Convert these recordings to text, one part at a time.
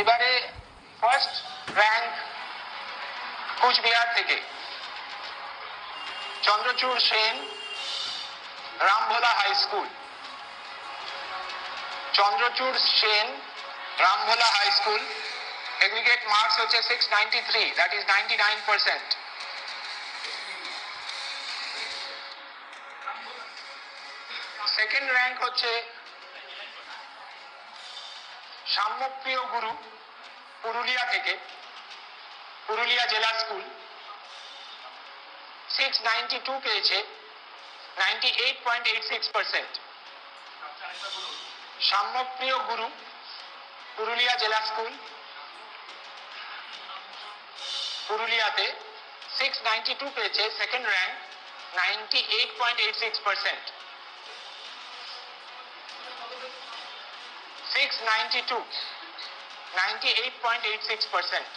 এবারে first rank Coochbehar থেকে। Chandrachur Sen, Rambhola high school Chandrachur Sen, Rambhola high school aggregate marks হচ্ছে six ninety three that is ninety nine percent second rank হচ্ছে সাম্যপ্রিয় গুরু পুরুলিয়া থেকে, পুরুলিয়া জেলা school. Six ninety two পেয়েছে ninety eight point eight six percent Samyapriya Guru Purulia জেলা school. পুরুলিয়াতে six ninety two পেয়েছে second rank ninety eight point eight six percent six ninety two ninety eight point eight six percent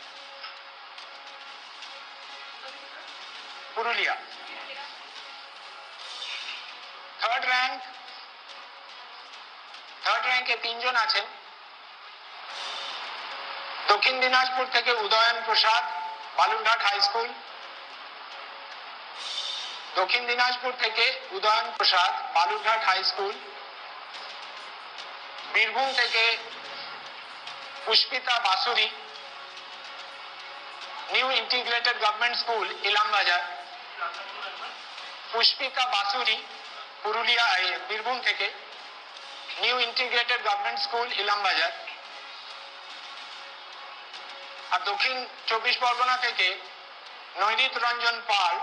Purulia third rank third র্যাঙ্কে তিনজন আছেন। দক্ষিণ দিনাজপুর থেকে Udayan Prasad, Balurghat high school. Dakshin Dinajpur থেকে Udayan Prasad, Balurghat high school. Birbhum থেকে Pushpita Basuri new integrated government school Ilambazar Pushpita Basuri, Purulia Birbhum থেকে new integrated government school Ilambazar আর দক্ষিণ চব্বিশ পরগনা থেকে Nairit Ranjan Pal,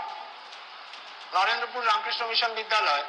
Narendrapur Ramakrishna mission বিদ্যালয়।